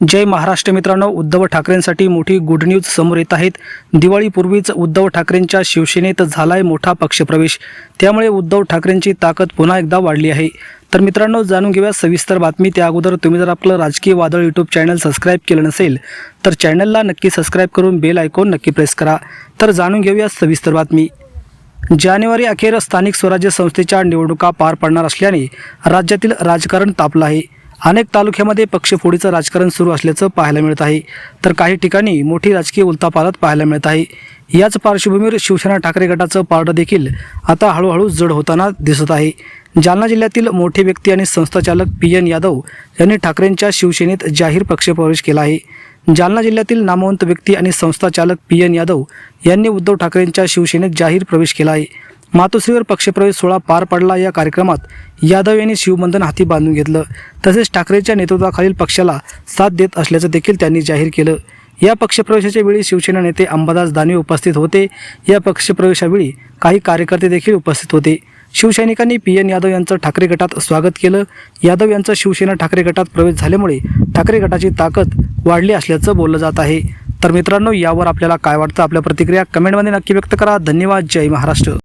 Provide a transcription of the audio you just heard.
जय महाराष्ट्र मित्रांनो उद्धव ठाकरेंसाठी मोठी good news समोर येत आहेत. दिवाळीपूर्वीच उद्धव ठाकरेंच्या शिवसेनेत झालाय मोठा पक्षप्रवेश. त्यामुळे उद्धव ठाकरेंची ताकद पुन्हा एकदा वाढली आहे. तर मित्रांनो जाणून घेऊया सविस्तर बातमी. त्या अगोदर तुम्ही जर आपलं राजकीय वादळ यूट्यूब चॅनल सबस्क्राईब केलं नसेल तर चॅनलला नक्की सबस्क्राईब करून बेल आयकॉन नक्की प्रेस करा. तर जाणून घेऊया सविस्तर बातमी. जानेवारी अखेर स्थानिक स्वराज्य संस्थेच्या निवडणुका पार पडणार असल्याने राज्यातील राजकारण तापलं आहे. अनेक तालुक्यामध्ये पक्षफोडीचं राजकारण सुरू असल्याचं पाहायला मिळत आहे. तर काही ठिकाणी मोठी राजकीय उलथापालथ पाहायला मिळत आहे. याच पार्श्वभूमीवर शिवसेना ठाकरे गटाचं पारडं देखील आता हळूहळू जड होताना दिसत आहे. जालना जिल्ह्यातील मोठे व्यक्ती आणि संस्थाचालक पी एन यादव यांनी ठाकरेंच्या शिवसेनेत जाहीर पक्षप्रवेश केला आहे. जालना जिल्ह्यातील नामवंत व्यक्ती आणि संस्थाचालक पी एन यादव यांनी उद्धव ठाकरेंच्या शिवसेनेत जाहीर प्रवेश केला आहे. मातोश्रीवर पक्षप्रवेश सोहळा पार पडला या कार्यक्रमात यादव यांनी शिवबंधन हाती बांधून घेतलं. तसेच ठाकरेंच्या नेतृत्वाखालील पक्षाला साथ देत असल्याचं देखील त्यांनी जाहीर केलं. या पक्षप्रवेशाच्या वेळी शिवसेना नेते अंबादास दानवे उपस्थित होते. या पक्षप्रवेशावेळी काही कार्यकर्ते देखील उपस्थित होते. शिवसैनिकांनी पी एन यादव यांचं ठाकरे गटात स्वागत केलं. यादव यांचा शिवसेना ठाकरे गटात प्रवेश झाल्यामुळे ठाकरे गटाची ताकद वाढली असल्याचं बोललं जात आहे. तर मित्रांनो यावर आपल्याला काय वाटतं? आपल्या प्रतिक्रिया कमेंटमध्ये नक्की व्यक्त करा. धन्यवाद. जय महाराष्ट्र.